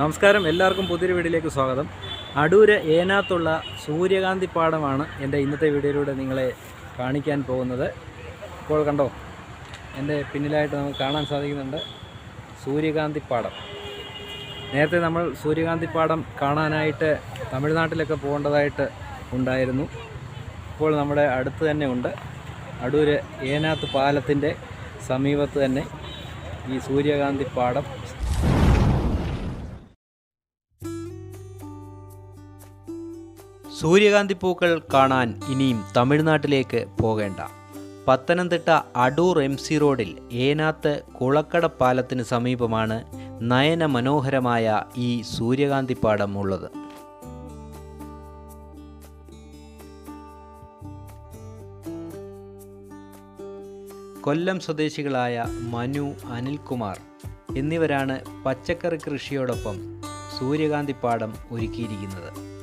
നമസ്കാരം. എല്ലാവർക്കും പുതിയൊരു വീഡിയോയിലേക്ക് സ്വാഗതം. അടൂര് ഏനാത്തുള്ള സൂര്യകാന്തി പാടമാണ് എന്റെ ഇന്നത്തെ വീഡിയോയിലൂടെ നിങ്ങളെ കാണിക്കാൻ പോകുന്നത്. ഇപ്പോൾ കണ്ടോ എന്റെ പിന്നിലായിട്ട് നമുക്ക് കാണാൻ സാധിക്കുന്നുണ്ട് സൂര്യകാന്തി പാടം. നേരത്തെ നമ്മൾ സൂര്യകാന്തി പാടം കാണാനായിട്ട് തമിഴ്നാട്ടിലൊക്കെ പോകേണ്ടതായിട്ട് ഉണ്ടായിരുന്നു. ഇപ്പോൾ നമ്മുടെ അടുത്ത് തന്നെ ഉണ്ട്. അടൂര് ഏനാത്ത് പാലത്തിന്റെ സമീപത്ത് തന്നെ ഈ സൂര്യകാന്തി പാടം സൂര്യകാന്തി പൂക്കൾ കാണാൻ ഇനിയും തമിഴ്നാട്ടിലേക്ക് പോകേണ്ട. പത്തനംതിട്ട അടൂർ എം സി റോഡിൽ ഏനാത്ത് കുളക്കട പാലത്തിന് സമീപമാണ് നയന മനോഹരമായ ഈ സൂര്യകാന്തി പാടം ഉള്ളത്. കൊല്ലം സ്വദേശികളായ മനു അനിൽകുമാർ എന്നിവരാണ് പച്ചക്കറി കൃഷിയോടൊപ്പം സൂര്യകാന്തി പാടം ഒരുക്കിയിരിക്കുന്നത്.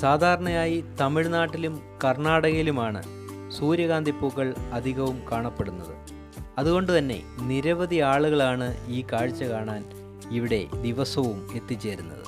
സാധാരണയായി തമിഴ്നാട്ടിലും കർണാടകയിലുമാണ് സൂര്യകാന്തി പൂക്കൾ അധികവും കാണപ്പെടുന്നത്. അതുകൊണ്ട് തന്നെ നിരവധി ആളുകളാണ് ഈ കാഴ്ച കാണാൻ ഇവിടെ ദിവസവും എത്തിച്ചേരുന്നത്.